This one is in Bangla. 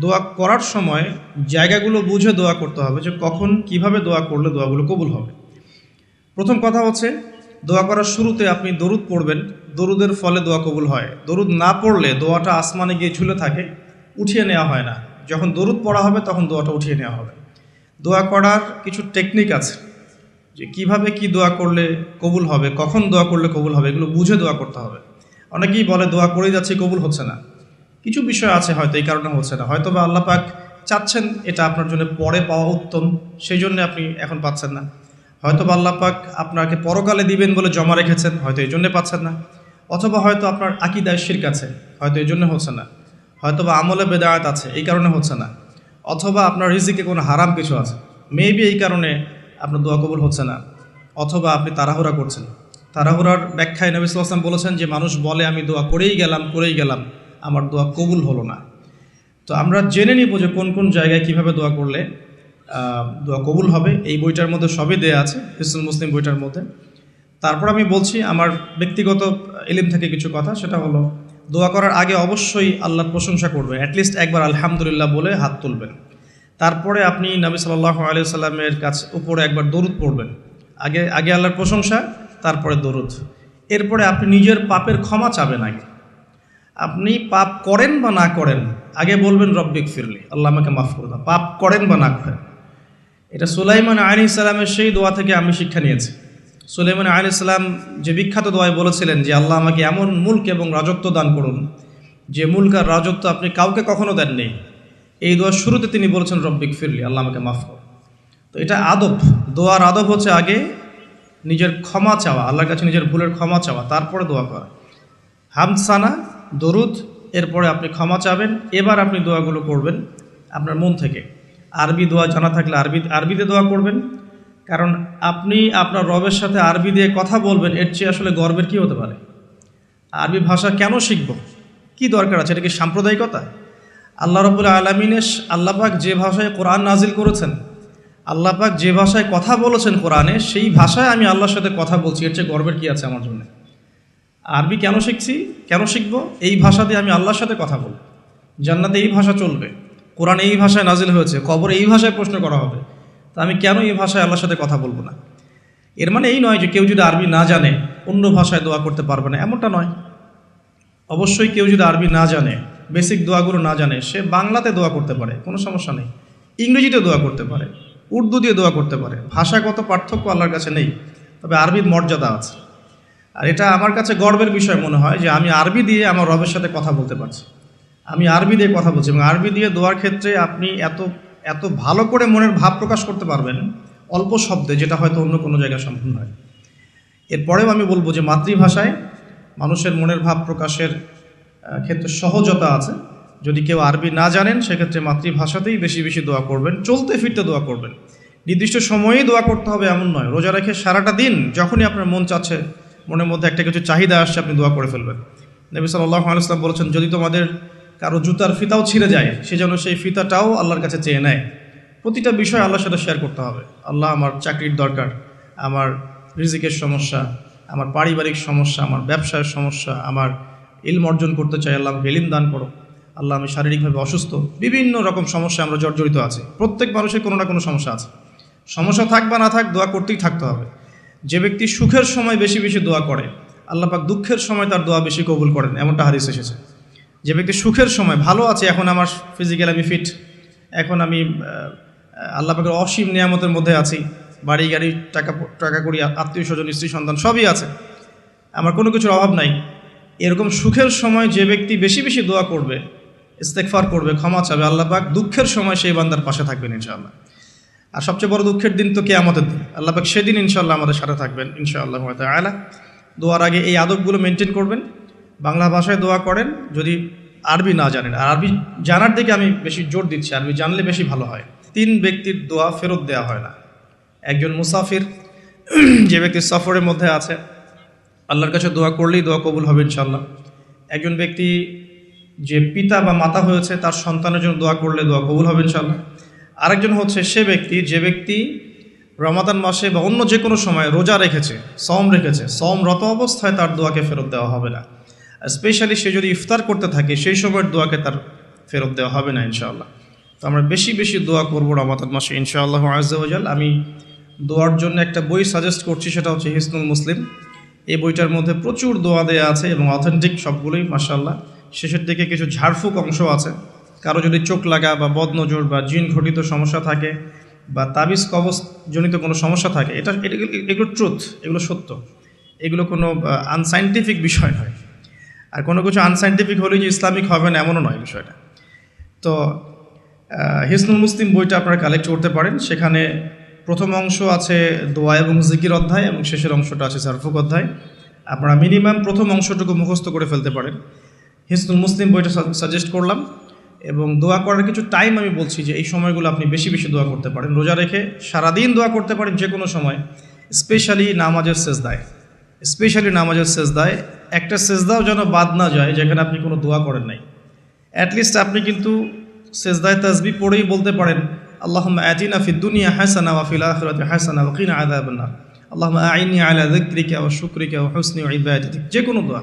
দোয়া করার সময় জায়গাগুলো বুঝে দোয়া করতে হবে যে কখন কীভাবে দোয়া করলে দোয়াগুলো কবুল হবে। প্রথম কথা হচ্ছে, দোয়া করার শুরুতে আপনি দরুদ পড়বেন। দরুদের ফলে দোয়া কবুল হয়। দরুদ না পড়লে দোয়াটা আসমানে গিয়ে ঝুলে থাকে, উঠিয়ে নেওয়া হয় না। যখন দরুদ পড়া হবে তখন দোয়াটা উঠিয়ে নেওয়া হবে। দোয়া করার কিছু টেকনিক আছে যে কীভাবে কি দোয়া করলে কবুল হবে, কখন দোয়া করলে কবুল হবে, এগুলো বুঝে দোয়া করতে হবে। অনেকেই বলে দোয়া করেই যাচ্ছে কবুল হচ্ছে না। কিছু বিষয় আছে হয়তো, এই কারণে হচ্ছে না। হয়তো বা আল্লাহ পাক চাচ্ছেন এটা আপনার জন্য পরে পাওয়া উত্তম, সেই জন্য আপনি এখন পাচ্ছেন না। হয়তো বা আল্লাহ পাক আপনাকে পরকালে দিবেন বলে জমা রেখেছেন, হয়তো এই জন্যে পাচ্ছেন না। অথবা হয়তো আপনার আকিদায় শির্ক আছে, হয়তো এই জন্য হচ্ছে না। হয়তো বা আমলে বেদায়াত আছে, এই কারণে হচ্ছে না। অথবা আপনার রিজিকে কোনো হারাম কিছু আছে মেবি এই কারণে আপনার দোয়া কবুল হচ্ছে না। অথবা আপনি তাড়াহুড়া করছেন। তাড়াহুড়ার ব্যাখ্যায় নবী সাল্লাম বলেছেন যে, মানুষ বলে, আমি দোয়া করেই গেলাম করেই গেলাম। আমার দোয়া কবুল হলো না। তো আমরা জেনে নিব যে কোন কোন জায়গায় কীভাবে দোয়া করলে দোয়া কবুল হবে। এই বইটার মধ্যে সবই দেয়া আছে হিসুল মুসলিম বইটার মধ্যে। তারপর আমি বলছি, আমার ব্যক্তিগত ইলিম থেকে কিছু কথা, সেটা হলো, দোয়া করার আগে অবশ্যই আল্লাহর প্রশংসা করবেন। অ্যাটলিস্ট একবার আলহামদুলিল্লাহ বলে হাত তুলবেন। তারপরে আপনি নবী সাল্লাহ আলিয়া সাল্লামের কাছে উপরে একবার দরুদ পড়বেন। আগে আগে আল্লাহর প্রশংসা, তারপরে দরুদ। এরপরে আপনি নিজের পাপের ক্ষমা চাবেন আগে। আপনি পাপ করেন বা না করেন, আগে বলবেন রব্বিক ফিরলি আল্লাহ আমাকে মাফ করে দাও। পাপ করেন বা না করেন। এটা সুলাইমান আলী ইসলামের সেই দোয়া থেকে আমি শিক্ষা নিয়েছি। সুলাইমান আলী ইসলাম যে বিখ্যাত দোয়ায় বলেছিলেন যে, আল্লাহ আমাকে এমন মুল্ক এবং রাজত্ব দান করুন, যে মুল্ক আর রাজত্ব আপনি কাউকে কখনো দেননি এই দোয়ার শুরুতে তিনি বলেছেন রব্বিক ফিরলি আল্লাহ আমাকে মাফ কর। তো এটা আদব। দোয়ার আদব হচ্ছে আগে নিজের ক্ষমা চাওয়া, আল্লাহর কাছে নিজের ভুলের ক্ষমা চাওয়া, তারপরে দোয়া করা। হামসানা দরুদ, এরপরে আপনি ক্ষমা চাবেন, এবার আপনি দোয়াগুলো করবেন আপনার মন থেকে। আরবি দোয়া জানা থাকলে আরবি, আরবিতে দোয়া করবেন কারণ আপনি আপনার রবের সাথে আরবি দিয়ে কথা বলবেন, এর চেয়ে আসলে গর্বের কী হতে পারে? আরবি ভাষা কেন শিখব? কি দরকার আছে? এটা কি সাম্প্রদায়িকতা? আল্লাহ রবুল্লা আলমিনের আল্লাপাক যে ভাষায় কোরআন নাজিল করেছেন আল্লাপাক যে ভাষায় কথা বলেছেন কোরআনে, সেই ভাষায় আমি আল্লাহর সাথে কথা বলছি, এর চেয়ে গর্বের কী আছে আমার জন্য? আরবি কেন শিখছি? কেন শিখব? এই ভাষা দিয়ে আমি আল্লাহর সাথে কথা বলব। জান্নাতে এই ভাষা চলবে। কোরআন এই ভাষায় নাজিল হয়েছে, কবর এই ভাষায় প্রশ্ন করা হবে। তা আমি কেন এই ভাষায় আল্লাহর সাথে কথা বলব না? এর মানে এই নয় যে কেউ যদি আরবি না জানে, অন্য ভাষায় দোয়া করতে পারবে না, এমনটা নয়। অবশ্যই কেউ যদি আরবি না জানে বেসিক দোয়াগুলো না জানে, সে বাংলাতে দোয়া করতে পারে, কোনো সমস্যা নেই। ইংরেজিতে দোয়া করতে পারে উর্দু দিয়ে দোয়া করতে পারে। ভাষাগত পার্থক্য আল্লাহর কাছে নেই, তবে আরবির মর্যাদা আছে। আর এটা আমার কাছে গর্বের বিষয় মনে হয় যে আমি আরবি দিয়ে আমার রবের সাথে কথা বলতে পারছি। আমি আরবি দিয়ে কথা বলছি এবং আরবি দিয়ে দোয়ার ক্ষেত্রে আপনি এত এত ভালো করে মনের ভাব প্রকাশ করতে পারবেন অল্প শব্দে, যেটা হয়তো অন্য কোনো জায়গায় সম্ভব নয়। এরপরেও আমি বলব যে মাতৃভাষায় মানুষের মনের ভাব প্রকাশের ক্ষেত্রে সহজতা আছে। যদি কেউ আরবি না জানেন, সেক্ষেত্রে মাতৃভাষাতেই বেশি বেশি দোয়া করবেন, চলতে ফিরতে দোয়া করবেন। নির্দিষ্ট সময়েই দোয়া করতে হবে এমন নয়। রোজা রেখে সারাটা দিন যখনই আপনার মন চাচ্ছে মনের মধ্যে একটা কিছু চাহিদা আসছে, আপনি দোয়া করে ফেলবেন। নবী সাল্লাহ আলাইসলাম বলেছেন, যদি তোমাদের কারও জুতার ফিতাও ছিঁড়ে যায়, সে যেন সেই ফিতাটাও আল্লাহর কাছে চেয়ে নেয়। প্রতিটা বিষয় আল্লাহর সাথে শেয়ার করতে হবে। আল্লাহ আমার চাকরির দরকার, আমার রিজিকের সমস্যা, আমার পারিবারিক সমস্যা, আমার ব্যবসায়ের সমস্যা, আমার ইলম অর্জন করতে চাই, আল্লাহ আমাকে ইলিম দান করো। আল্লাহ আমি শারীরিকভাবে অসুস্থ। বিভিন্ন রকম সমস্যা আমরা জর্জরিত আছি। প্রত্যেক মানুষের কোনো না কোনো সমস্যা আছে। সমস্যা থাক বা না থাক, দোয়া করতেই থাকতে হবে। যে ব্যক্তি সুখের সময় বেশি বেশি দোয়া করে, আল্লাহ পাক দুঃখের সময় তার দোয়া বেশি কবুল করেন, এমনটা হাদিস এসেছে। যে ব্যক্তি সুখের সময়, ভালো আছে, এখন আমার ফিজিক্যাল আমি ফিট এখন আমি আল্লাহ পাকের অসীম নিয়ামতের মধ্যে আছি, বাড়ি, গাড়ি, টাকা টাকা করি আত্মীয় স্বজন, স্ত্রী, সন্তান, সবই আছে, আমার কোনো কিছুর অভাব নাই। এরকম সুখের সময় যে ব্যক্তি বেশি বেশি দোয়া করবে ইস্তেকফার করবে, ক্ষমা চাবে, আল্লাহ পাক দুঃখের সময় সেই বান্দার পাশে থাকবেন ইনশাআল্লাহ। আর সবচেয়ে বড় দুঃখের দিন তো কে আমাদের দিন। আল্লাহ পাক সেদিন ইনশাআল্লাহ আমাদের সাথে থাকবেন, ইনশাআল্লাহ আলা দোয়ার আগে এই আদবগুলো মেনটেন করবেন। বাংলা ভাষায় দোয়া করেন, যদি আরবি না জানেন। আর আরবি জানার দিকে আমি বেশি জোর দিচ্ছি, আরবি জানলে বেশি ভালো হয়। তিন ব্যক্তির দোয়া ফেরত দেওয়া হয় না। একজন মুসাফির, যে ব্যক্তি সফরের মধ্যে আছে, আল্লাহর কাছে দোয়া করলেই দোয়া কবুল হবে ইনশাল্লাহ একজন ব্যক্তি যে পিতা বা মাতা হয়েছে, তার সন্তানের জন্য দোয়া করলে দোয়া কবুল হবে ইনশাল্লাহ আরেকজন হচ্ছে সে ব্যক্তি, যে ব্যক্তি রমাদান মাসে বা অন্য যে কোনো সময় রোজা রেখেছে সম রেখেছে সমরত অবস্থায় তার দোয়াকে ফেরত দেওয়া হবে না। স্পেশালি সে যদি ইফতার করতে থাকে, সেই সময়ের দোয়াকে তার ফেরত দেওয়া হবে না ইনশাআল্লাহ। তো আমরা বেশি বেশি দোয়া করব রমাদান মাসে ইনশাআল্লাহ আজাল আমি দোয়ার জন্য একটা বই সাজেস্ট করছি, সেটা হচ্ছে হিসনুল মুসলিম। এই বইটার মধ্যে প্রচুর দোয়া দেওয়া আছে এবং অথেন্টিক সবগুলোই মাসাল্লাহ শেষের দিকে কিছু ঝাড়ফুঁক অংশ আছে। কারও যদি চোখ লাগা বা বদনজর বা জিন ঘটিত সমস্যা থাকে বা তাবিজ কবচ জনিত কোনো সমস্যা থাকে, এটা এগুলো ট্রুথ এগুলো সত্য। এগুলো কোনো আনসাইন্টিফিক বিষয় নয়। আর কোনো কিছু আনসাইন্টিফিক হলেই যে ইসলামিক হবে না, এমনও নয় বিষয়টা। তো হিসনুল মুসলিম বইটা আপনারা কালেক্ট করতে পারেন। সেখানে প্রথম অংশ আছে দোয়া এবং জিকির অধ্যায় এবং শেষের অংশটা আছে সারফুক অধ্যায়। আপনারা মিনিমাম প্রথম অংশটুকু মুখস্থ করে ফেলতে পারেন। হিসনুল মুসলিম বইটা সাজেস্ট করলাম। এবং দোয়া করার কিছু টাইম আমি বলছি যে এই সময়গুলো আপনি বেশি বেশি দোয়া করতে পারেন। রোজা রেখে সারাদিন দোয়া করতে পারেন যে কোনো সময় স্পেশালি নামাজের শেষ সেজদায়। স্পেশালি নামাজের শেষ সেজদায় একটা সেজদাও যেন বাদ না যায়, যেখানে আপনি কোনো দোয়া করেন নাই। অ্যাটলিস্ট আপনি কিন্তু সেজদায় তাসবি পড়েই বলতে পারেন আল্লাহ আতিনা ফি দুনিয়া হাসানা ওয়া ফিল আখিরাতি হাসানা ওয়া কিনা আযাবান নার আল্লাহুম্মা আইনি আলা যিকরিকা ওয়া শুকরিকা ওয়া হুসনি ইবাদাতিক। যে কোনো দোয়া।